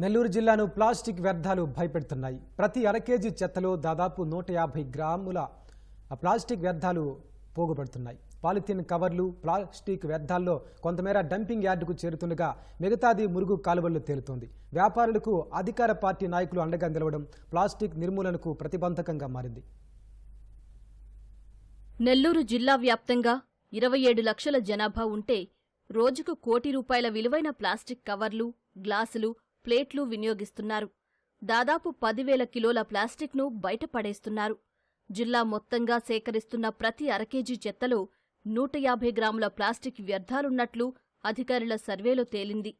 నెల్లూరు జిల్లాను ప్లాస్టిక్ వ్యర్థాలు భయపెడుతున్నాయి. ప్రతి అర కేజీ చెత్తలో దాదాపు నూట యాభై గ్రాముల ప్లాస్టిక్ వ్యర్థాలు పోగుపడుతున్నాయి. పాలిథిన్ కవర్లు ప్లాస్టిక్ వ్యర్థాల్లో కొంతమేర డంపింగ్ యార్డుకు చేరుతుండగా మిగతాది మురుగు కాలువల్లో తేలుతోంది. వ్యాపారులకు అధికార పార్టీ నాయకులు అండగా నిలవడం ప్లాస్టిక్ నిర్మూలనకు ప్రతిబంధకంగా మారింది. నెల్లూరు జిల్లా వ్యాప్తంగా ఇరవై ఏడు లక్షల జనాభా ఉంటే రోజుకు కోటి రూపాయల విలువైన ప్లాస్టిక్ కవర్లు గ్లాసులు ప్లేట్లు వినియోగిస్తున్నారు. దాదాపు పదివేల కిలోల ప్లాస్టిక్ను బయటపడేస్తున్నారు. జిల్లా మొత్తంగా సేకరిస్తున్న ప్రతి అరకేజీ చెత్తలో నూట యాభై గ్రాముల ప్లాస్టిక్ వ్యర్థాలున్నట్లు అధికారుల సర్వేలో తేలింది.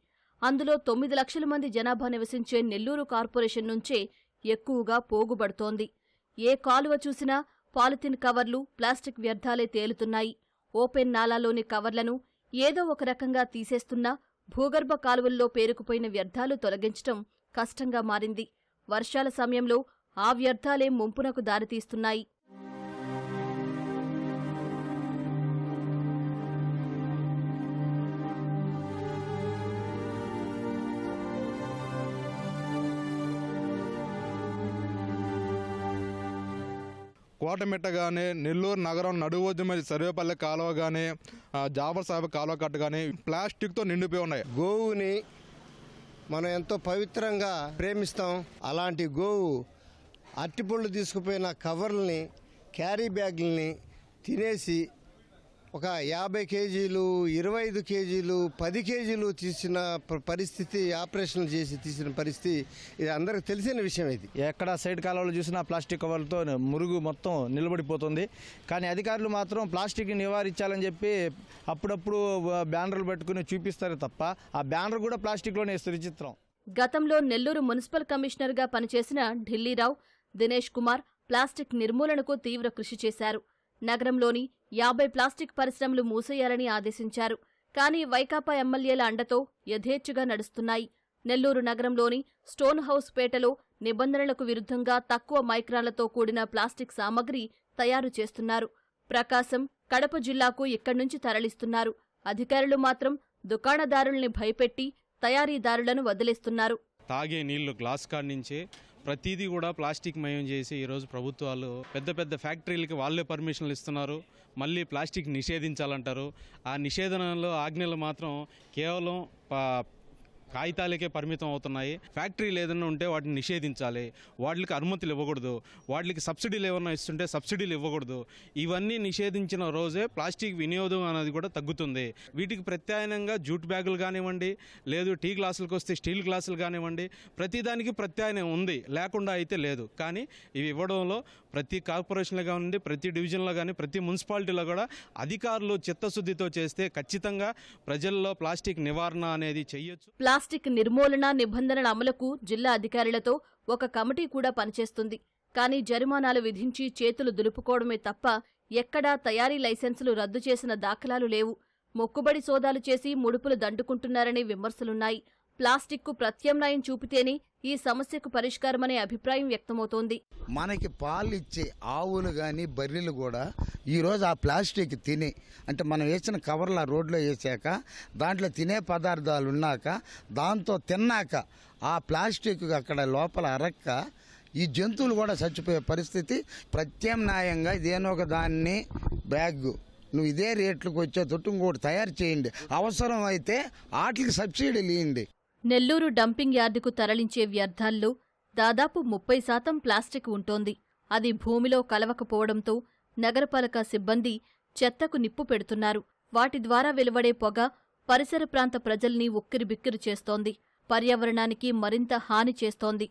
అందులో తొమ్మిది లక్షల మంది జనాభా నివసించే నెల్లూరు కార్పొరేషన్ నుంచే ఎక్కువగా పోగుబడుతోంది. ఏ కాలువ చూసినా పాలిథిన్ కవర్లు ప్లాస్టిక్ వ్యర్థాలే తేలుతున్నాయి. ఓపెన్ నాలాలోని కవర్లను ఏదో ఒక రకంగా తీసేస్తున్నా భూగర్భ కాలువల్లో పేరుకుపోయిన వ్యర్థాలు తొలగించటం కష్టంగా మారింది. వర్షాల సమయంలో ఆ వ్యర్థాలే ముంపునకు దారితీస్తున్నాయి. కోటమిట్టగానే నెల్లూరు నగరం నడువద్దు మరి సర్వేపల్లి కాలువ కానీ జాఫర్ సాహెబ్ కాలువ కట్ట కానీ ప్లాస్టిక్తో నిండిపోయి ఉన్నాయి. గోవుని మనం ఎంతో పవిత్రంగా ప్రేమిస్తాం. అలాంటి గోవు అరటిపళ్ళు తీసుకుపోయిన కవర్లని క్యారీ బ్యాగుల్ని తినేసి ఒక యాభై కేజీలు ఇరవై ఐదు కేజీలు పది కేజీలు తీసిన పరిస్థితి ఆపరేషన్లు చేసి తీసిన పరిస్థితి ఇది అందరికి తెలిసిన విషయం ఇది. ఎక్కడ సైడ్ కాలువలు చూసినా ప్లాస్టిక్ కవర్లతో మురుగు మొత్తం నిలబడిపోతుంది. కానీ అధికారులు మాత్రం ప్లాస్టిక్ నివారించాలని చెప్పి అప్పుడప్పుడు బ్యానర్లు పెట్టుకుని చూపిస్తారు తప్ప ఆ బ్యానర్ కూడా ప్లాస్టిక్లోనే వేస్తారు. విచిత్రం. గతంలో నెల్లూరు మున్సిపల్ కమిషనర్గా పనిచేసిన ఢిల్లీరావు దినేష్ కుమార్ ప్లాస్టిక్ నిర్మూలనకు తీవ్ర కృషి చేశారు. నగరంలోని యాభై ప్లాస్టిక్ పరిశ్రమలు మూసేయాలని ఆదేశించారు. కానీ వైకాపా ఎమ్మెల్యేల అండతో యథేచ్ఛగా నడుస్తున్నాయి. నెల్లూరు నగరంలోని స్టోన్ హౌస్ పేటలో నిబంధనలకు విరుద్ధంగా తక్కువ మైక్రాలతో కూడిన ప్లాస్టిక్ సామగ్రి తయారు చేస్తున్నారు. ప్రకాశం కడప జిల్లాకు ఇక్కడి నుంచి తరలిస్తున్నారు. అధికారులు మాత్రం దుకాణదారుల్ని భయపెట్టి తయారీదారులను వదిలేస్తున్నారు. తాగే నీళ్ళు గ్లాస్ కాడ్ నుంచే ప్రతిదీ కూడా ప్లాస్టిక్ మయం చేసి ఈరోజు ప్రభుత్వాలు పెద్ద పెద్ద ఫ్యాక్టరీలకి వాళ్ళే పర్మిషన్లు ఇస్తున్నారు. మళ్ళీ ప్లాస్టిక్ నిషేధించాలంటారు. ఆ నిషేధనలో ఆజ్ఞలు మాత్రం కేవలం కాగితాలకే పరిమితం అవుతున్నాయి. ఫ్యాక్టరీలు ఏదైనా ఉంటే వాటిని నిషేధించాలి. వాటికి అనుమతులు ఇవ్వకూడదు. వాటికి సబ్సిడీలు ఏమన్నా ఇస్తుంటే సబ్సిడీలు ఇవ్వకూడదు. ఇవన్నీ నిషేధించిన రోజే ప్లాస్టిక్ వినియోగం అనేది కూడా తగ్గుతుంది. వీటికి ప్రత్యామ్నాయంగా జూట్ బ్యాగులు కానివ్వండి లేదు టీ గ్లాసులకు వస్తే స్టీల్ గ్లాసులు కానివ్వండి ప్రతిదానికి ప్రత్యామ్నాయం ఉంది. లేకుండా అయితే లేదు. కానీ ఇవి ఇవ్వడంలో ప్రతి కార్పొరేషన్లో కానివ్వండి ప్రతి డివిజన్లో కానీ ప్రతి మున్సిపాలిటీలో కూడా అధికారులు చిత్తశుద్ధితో చేస్తే ఖచ్చితంగా ప్రజల్లో ప్లాస్టిక్ నివారణ అనేది చెయ్యొచ్చు ప్లాస్టిక్ నిర్మూలన నిబంధనల అమలుకు జిల్లా అధికారులతో ఒక కమిటీ కూడా పనిచేస్తుంది. కానీ జరిమానాలు విధించి చేతులు దులుపుకోవడమే తప్ప ఎక్కడా తయారీ లైసెన్సులు రద్దు చేసిన దాఖలాలు లేవు. మొక్కుబడి సోదాలు చేసి ముడుపులు దండుకుంటున్నారనే విమర్శలున్నాయి. ప్లాస్టిక్కు ప్రత్యామ్నాయం చూపితేనే ఈ సమస్యకు పరిష్కారమనే అభిప్రాయం వ్యక్తమవుతోంది. మనకి పాలు ఇచ్చే ఆవులు కానీ బర్రెలు కూడా ఈరోజు ఆ ప్లాస్టిక్ తిని అంటే మనం వేసిన కవర్ల ఆ రోడ్లో వేసాక దాంట్లో తినే పదార్థాలు ఉన్నాక దాంతో తిన్నాక ఆ ప్లాస్టిక్ అక్కడ లోపల అరక్క ఈ జంతువులు కూడా చచ్చిపోయే పరిస్థితి ప్రత్యామ్నాయంగా ఇదేనో ఒక దాన్ని బ్యాగ్. నువ్వు ఇదే రేట్లకు వచ్చేటట్టు ఇంకోటి తయారు చేయండి. అవసరం అయితే వాటికి సబ్సిడీలు ఇవ్వండి నెల్లూరు డంపింగ్ యార్డుకు తరలించే వ్యర్థాల్లో దాదాపు ముప్పై శాతం ప్లాస్టిక్ ఉంటోంది. అది భూమిలో కలవకపోవడంతో నగరపాలక సిబ్బంది చెత్తకు నిప్పు పెడుతున్నారు. వాటి ద్వారా వెలువడే పొగ పరిసర ప్రాంత ప్రజల్ని ఉక్కిరిబిక్కిరి చేస్తోంది. పర్యావరణానికి మరింత హాని చేస్తోంది.